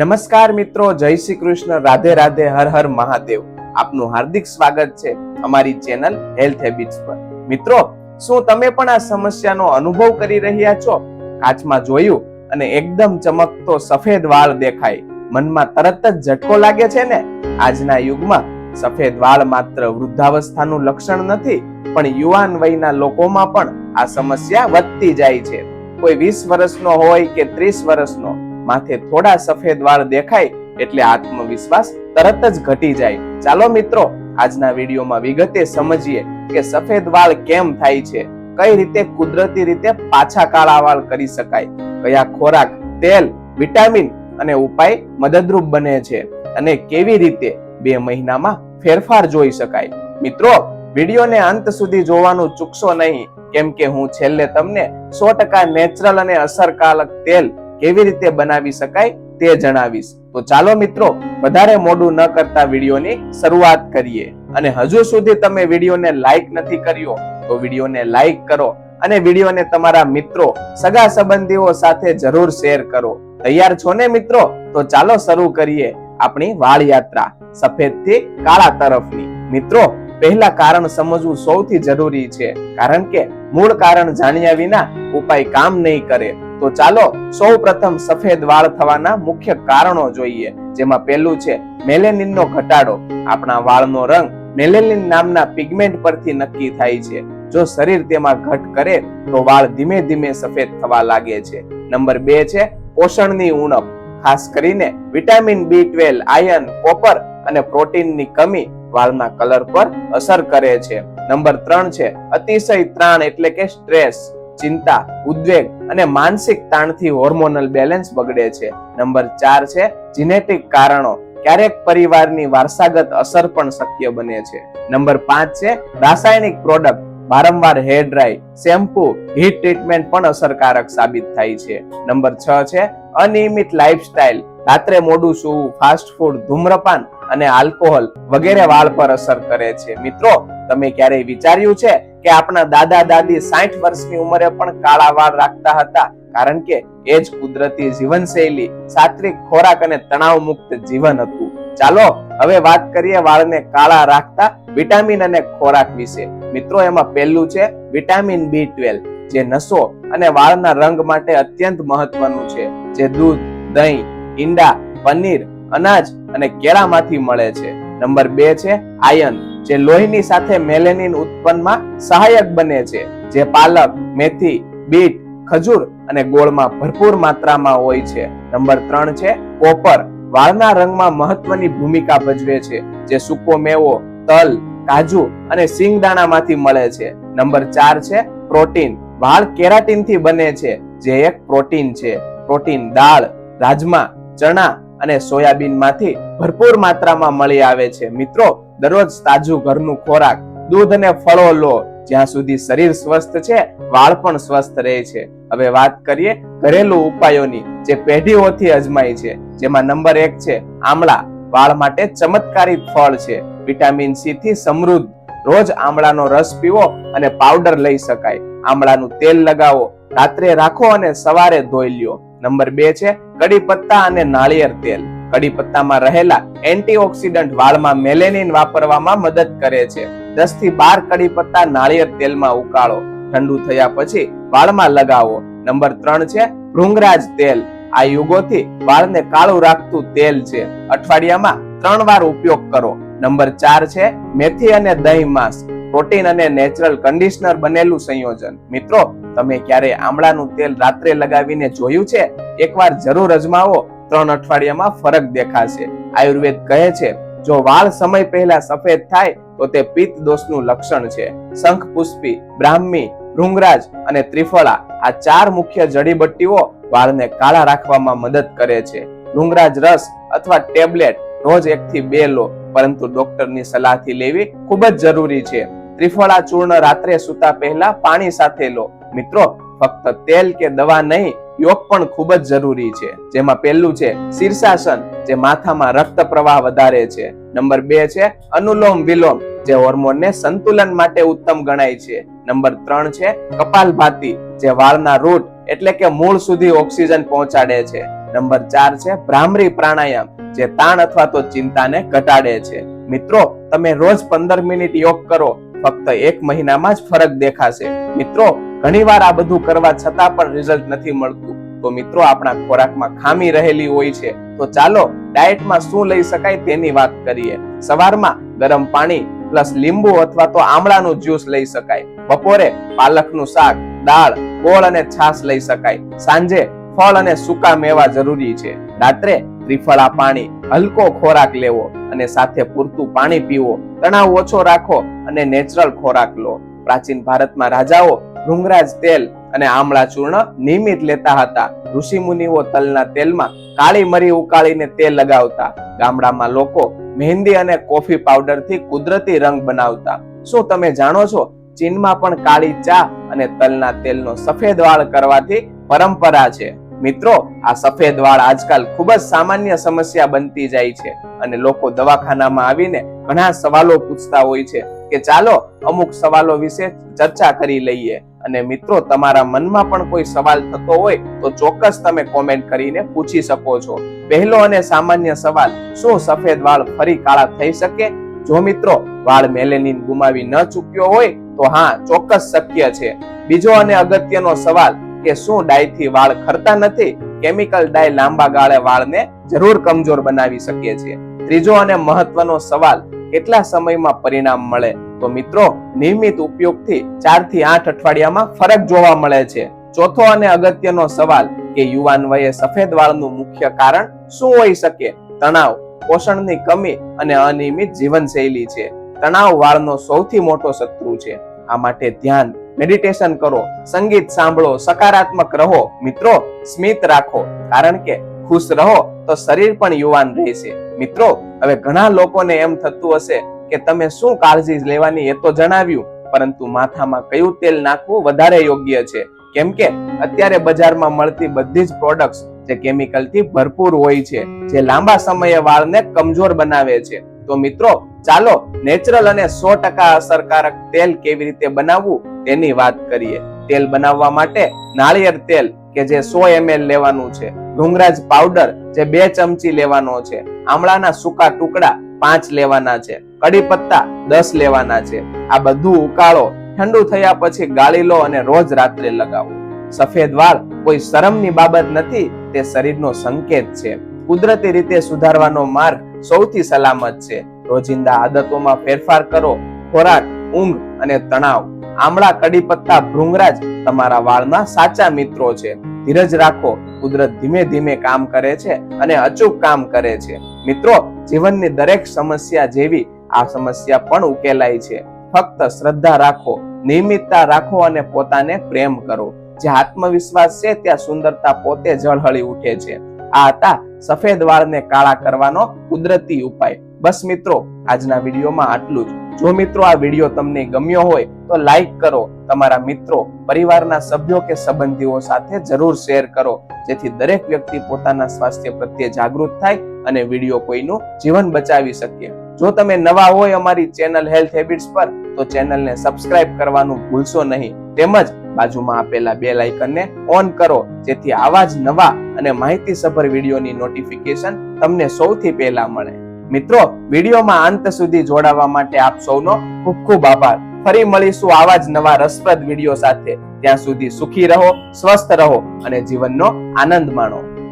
નમસ્કાર મિત્રો, જય શ્રી કૃષ્ણ, રાધે રાધે, હર હર મહાદેવ. આપનું હાર્દિક સ્વાગત છે અમારી ચેનલ હેલ્થ હેબિટ્સ પર. મિત્રો, શું તમે પણ આ સમસ્યાનો અનુભવ કરી રહ્યા છો? કાચમાં જોયું અને એકદમ ચમકતો સફેદ વાળ દેખાય. મનમાં તરત જ ઝટકો લાગે છે ને? આજના યુગમાં સફેદ વાળ માત્ર વૃદ્ધાવસ્થાનું લક્ષણ નથી, પણ યુવાન વયના લોકોમાં પણ આ સમસ્યા વધતી જાય છે. કોઈ વીસ વર્ષનો હોય કે ત્રીસ વર્ષનો માથે થોડા સફેદ વાળ દેખાય એટલે આત્મવિશ્વાસ તરત જ ઘટી જાય. ચાલો મિત્રો, આજના વિડીયોમાં વિગતે સમજીએ કે સફેદ વાળ કેમ થાય છે? કઈ રીતે કુદરતી રીતે પાછા કાળા વાળ કરી શકાય? કયા ખોરાક, તેલ, વિટામિન અને ઉપાય મદદરૂપ બને છે? અને કેવી રીતે બે મહિનામાં ફેરફાર જોઈ શકાય? મિત્રો, વિડીયોને અંત સુધી જોવાનું ચૂકશો નહીં. કેમ કે હું છેલ્લે તમને સો ટકા નેચરલ અને અસરકારક તેલ કેવી રીતે બનાવી શકાય તે જણાવીશ. તો ચાલો મિત્રો, વધારે મોડું ન કરતા વિડીયોની શરૂઆત કરીએ. અને હજુ સુધી તમે વિડીયોને લાઈક નથી કર્યો, તો વિડીયોને લાઈક કરો અને વિડીયોને તમારા મિત્રો, સગા સંબંધીઓ સાથે જરૂર શેર કરો. તૈયાર છો ને મિત્રો? તો ચાલો શરૂ કરીએ આપણી વાળ યાત્રા સફેદથી કાળા તરફની. મિત્રો, પહેલા કારણ સમજવું સૌથી જરૂરી છે, કારણ કે મૂળ કારણ જાણ્યા વિના ઉપાય કામ નહીં કરે. તો ચાલો સૌ સફેદ વાળ થવાના મુખ્ય કારણો જોઈએ, જેમાં પહેલું છે મેલેનિનનો ઘટાડો. આપણા વાળનો રંગ મેલેનિન નામના પિગમેન્ટ પરથી નક્કી થાય છે. જો શરીર તેમાં ઘટ કરે, તો વાળ ધીમે ધીમે સફેદ થવા લાગે છે. નંબર બે છે પોષણની ઉણપ. ખાસ કરીને vitamin B twelve, iron, copper અને પ્રોટીનની કમી વાળના કલર પર અસર કરે છે. નંબર ત્રણ છે અતિશય ત્રાણ એટલે કે સ્ટ્રેસ. ચિંતા, ઉદ્વેગ અને માનસિક તાણથી હોર્મોનલ બેલેન્સ બગડે છે. નંબર ચાર છે જીનેટિક કારણો. ક્યારેક પરિવારની વારસાગત અસર પણ શક્ય બને છે. નંબર પાંચ છે રાસાયણિક પ્રોડક્ટ વારંવાર hair dry shampoo heat treatment પણ અસરકારક સાબિત થાય છે. નંબર છ છે અનિયમિત લાઇફસ્ટાઇલ રાત્રે મોડું સૂવું ફાસ્ટ ફૂડ ધૂમ્રપાન અને આલ્કોહોલ વગેરે વાળ પર અસર કરે છે. મિત્રો તમે ક્યારેય વિચાર્યું છે કે આપણા દાદા દાદી સાઠ વર્ષની ઉંમરે પણ કાળા વાળ રાખતા હતા? કારણ કે એ જ કુદરતી જીવનશૈલી, સાત્વિક ખોરાક અને તણાવ મુક્ત જીવન હતું. ચાલો, હવે વાત કરીએ વાળને કાળા રાખતા વિટામિન અને ખોરાક વિશે. મિત્રો, એમાં પહેલું છે વિટામિન બી ટ્વેલ્વ, જે નસો અને વાળના રંગ માટે અત્યંત મહત્વનું છે, જે દૂધ, દહીં, ઈંડા, પનીર, અનાજ અને કેળામાંથી મળે છે. નંબર બે છે આયન જે લોહીની સાથે મેલેનિન ઉત્પન્નમાં સહાયક બને છે, જે પાલક, મેથી, બીટ, ખજૂર અને ગોળમાં ભરપૂર માત્રામાં હોય છે. નંબર ત્રણ છે, કોપર. વાળના રંગમાં મહત્વની ભૂમિકા ભજવે છે, જે સૂકો મેવો, તલ, કાજુ અને સિંગદાણામાંથી મળે છે. નંબર ચાર છે, પ્રોટીન. વાળ કેરાટીનથી બને છે, જે એક પ્રોટીન છે. પ્રોટીન દાળ, રાજમા, ચણા અને સોયાબીનમાંથી ભરપૂર માત્રામાં મળી આવે છે. મિત્રો દરરોજ તાજું ઘરનું ખોરાક, દૂધ અને ફળો લો. જ્યાં સુધી શરીર સ્વસ્થ છે વાળ પણ સ્વસ્થ રહે છે. હવે વાત કરીએ ઘરેલું ઉપાયોની, જે પેઢીઓથી અજમાય છે. જેમાં નંબર એક છે, આમળા. વાળ માટે ચમત્કારી ફળ છે. વિટામિન સી થી સમૃદ્ધ. રોજ આમળાનો રસ પીવો અને પાવડર લઈ શકાય. આમળાનું તેલ લગાવો. રાત્રે રાખો અને સવારે ધોઈ લ્યો. નંબર બે છે કડી પત્તા અને નાળિયેર તેલ. કડી પત્તામાં રહેલા એન્ટીઓક્સિડન્ટ વાળમાં મેલેનિન વાપરવામાં મદદ કરે છે. દસથી બાર કડી પત્તા નાળિયેર તેલમાં ઉકાળો. ઠંડુ થયા પછી વાળમાં લગાવો. નંબર ત્રણ છે, ભૃંગરાજ તેલ. આ યુગોથી વાળને કાળું રાખતું તેલ છે. અઠવાડિયામાં ત્રણ વાર ઉપયોગ કરો. નંબર ચાર છે, મેથી અને દહીં માંસ. પ્રોટીન અને નેચરલ કન્ડિશનર બનેલું સંયોજન. મિત્રો, તમે ક્યારે આમળાનું તેલ રાત્રે લગાવીને જોયું છે? એકવાર જરૂર અજમાવો. ત્રણ અઠવાડિયામાં ફરક દેખાશે. આયુર્વેદ કહે છે, જો વાળ સમય પહેલા સફેદ થાય, તો તે પિત્ત દોષનું લક્ષણ છે. શંખ પુષ્પી બ્રાહ્મી, ભૃંગરાજ અને ત્રિફળા આ ચાર મુખ્ય જડીબટ્ટીઓ વાળને કાળા રાખવામાં મદદ કરે છે. ભૃંગરાજ રસ અથવા ટેબ્લેટ રોજ એક થી બે લો, પરંતુ ડોક્ટરની સલાહથી લેવી ખૂબ જ જરૂરી છે. ત્રિફળા ચૂર્ણ રાત્રે સૂતા પહેલા પાણી સાથે લો. મિત્રો, ફક્ત તેલ કે દવા નહીં યોગ પણ ખૂબ જ જરૂરી છે. જેમાં પહેલું છે શીર્ષાસન, જે માથામાં રક્ત પ્રવાહ વધારે છે. નંબર બે છે અનુલોમ વિલોમ, જે હોર્મોનને સંતુલન માટે ઉત્તમ ગણાય છે. નંબર ત્રણ છે કપાલભાતી, જે વાળના રૂટ, એટલે કે મૂળ સુધી ઓક્સિજન પહોંચાડે છે. નંબર ચાર છે ભ્રામરી પ્રાણાયામ, જે તાણ અથવા તો ચિંતાને ઘટાડે છે. મિત્રો, તમે રોજ પંદર મિનિટ યોગ કરો, ફક્ત એક મહિનામાં જ ફરક દેખાશે. મિત્રો ઘણીવાર આ બધું કરવા છતાં પણ રિઝલ્ટ નથી મળતું. તો મિત્રો, આપણા ખોરાકમાં ખામી રહેલી હોય છે. તો ચાલો ડાયટમાં શું લઈ શકાય તેની વાત કરીએ. સવારમાં ગરમ પાણી પ્લસ લીંબુ અથવા તો આમળાનું જ્યુસ લઈ શકાય. બપોરે પાલકનું શાક, દાળ, ગોળ અને છાશ લઈ શકાય. સાંજે ફળ અને સૂકા મેવા જરૂરી છે. રાત્રે ત્રિફળા પાણી, હલકો ખોરાક લેવો અને સાથે પૂરતું પાણી પીવો. તણાવ ઓછો રાખો અને નેચરલ ખોરાક લો. પ્રાચીન ભારતમાં રાજાઓ ભૃંગરાજ તેલ અને આમળા ચૂર્ણ નિયમિત લેતા હતા. ઋષિ મુનિઓ તલના તેલમાં કાળી મરી ઉકાળીને તેલ લગાવતા. ગામડામાં લોકો મહેંદી અને કોફી પાવડરથી કુદરતી રંગ બનાવતા. શું તમે જાણો છો ચીનમાં પણ કાળી ચા અને તલના તેલનો સફેદ વાળ કરવાથી પરંપરા છે? મિત્રો, આ સફેદ વાળ આજકાલ ખૂબ જ સામાન્ય સમસ્યા બનતી જાય છે અને લોકો દવાખાનામાં આવીને ઘણા સવાલો પૂછતા હોય છે કે ચાલો અમુક સવાલો વિશે ચર્ચા કરી લઈએ. અને મિત્રો, તમારા મનમાં પણ કોઈ સવાલ થતો હોય તો ચોક્કસ તમે કોમેન્ટ કરીને પૂછી શકો છો. પહેલો અને સામાન્ય સવાલ, શું સફેદ વાળ ફરી કાળા થઈ શકે? જો મિત્રો, વાળ મેલેનિન ગુમાવી ન ચૂક્યો હોય, તો હા, ચોક્કસ શક્ય છે. બીજો અને અગત્યનો સવાલ કે શું ડાયથી વાળ ખરતા નથી? કેમિકલ ડાય લાંબા ગાળે વાળને જરૂર કમજોર બનાવી શકે છે. ત્રીજો અને મહત્વનો સવાલ, કેટલા સમયમાં પરિણામ મળે? તો મિત્રો, નિયમિત ઉપયોગથી ચારથી આઠ અઠવાડિયામાં ફરક જોવા મળે છે. ચોથો અને અગત્યનો સવાલ કે યુવાન વયે સફેદ વાળનું મુખ્ય કારણ શું હોઈ શકે? તણાવ, પોષણની કમી અને અનિયમિત જીવનશૈલી છે. તણાવ વાળનો સૌથી મોટો શત્રુ છે. આ માટે ધ્યાન, મેડિટેશન કરો, સંગીત સાંભળો, સકારાત્મક રહો. મિત્રો, સ્મિત રાખો, કારણ કે ખુશ રહો તો શરીર પણ યુવાન રહેશે. મિત્રો, હવે ઘણા લોકોને એમ થતું હશે કે તમે શું કાળજી લેવાની એ તો જણાવ્યું, પરંતુ માથામાં કયું તેલ નાખવું વધારે યોગ્ય છે? કેમ કે અત્યારે બજારમાં મળતી બધી જ પ્રોડક્ટ્સ જે કેમિકલથી ભરપૂર હોય છે, જે લાંબા સમયે વાળને કમજોર બનાવે છે. તો મિત્રો, ચાલો નેચરલ અને સો ટકા અસરકારક તેલ કેવી રીતે બનાવવું તેની વાત કરીએ. તેલ બનાવવા માટે નાળિયેર તેલ, કે જે સો એમએલ લેવાનું છે. ડુંગરાજ પાવડર જે બે ચમચી લેવાનો છે. આમળાના સૂકા ટુકડા પાંચ લેવાના છે કડી પત્તા દસ લેવાના છે. આ બધું ઉકાળો, ઠંડુ થયા પછી ગાળી લો અને રોજ રાત્રે લગાવો. સફેદ વાળ કોઈ શરમની બાબત નથી, તે શરીરનો સંકેત છે. કુદરતી રીતે સુધારવાનો માર્ગ સૌથી સલામત છે. રોજિંદા આદતોમાં ફેરફાર કરો, ખોરાક, ઊંઘ અને તણાવ. આમળા કડી પત્તા ભૃંગરાજ તમારા વાળના સાચા મિત્રો છે. ધીરજ રાખો, કુદરત ધીમે ધીમે કામ કરે છે અને અચૂક કામ કરે છે. મિત્રો, જીવનની દરેક સમસ્યા જેવી આ સમસ્યા પણ ઉકેલાય છે. ફક્ત શ્રદ્ધા રાખો, નિયમિતતા રાખો અને પોતાને પ્રેમ કરો. જે આત્મવિશ્વાસ છે, ત્યાં સુંદરતા પોતે ઝળહળી ઉઠે છે. આ હતા સફેદ વાળને કાળા કરવાનો કુદરતી ઉપાય. બસ મિત્રો, આજના વિડીયોમાં આટલું જ. જો મિત્રો આ વીડિયો તમને ગમ્યો હોય તો લાઈક કરો, તમારા મિત્રો, પરિવારના સભ્યો કે સંબંધીઓ સાથે જરૂર શેર કરો, જેથી દરેક વ્યક્તિ પોતાના સ્વાસ્થ્ય પ્રત્યે જાગૃત થાય અને વીડિયો કોઈનું જીવન બચાવી શકે. જો તમે નવા હોય અમારી ચેનલ હેલ્થ હેબિટ્સ પર, તો ચેનલને સબસ્ક્રાઇબ કરવાનું ભૂલશો નહીં. તેમજ બાજુમાં આપેલા બે લાઇકનને ઓન કરો, જેથી આવા જ નવા અને માહિતીસભર વિડીયોની નોટિફિકેશન તમને સૌથી પહેલા મળે. મિત્રો, વિડીયોમાં અંત સુધી જોડાવા માટે આપ સૌનો ખૂબ ખૂબ આભાર. ફરી મળીશું આવા જ નવા રસપ્રદ વીડિયો સાથે. ત્યાં સુધી સુખી રહો, સ્વસ્થ રહો અને જીવનનો આનંદ માણો.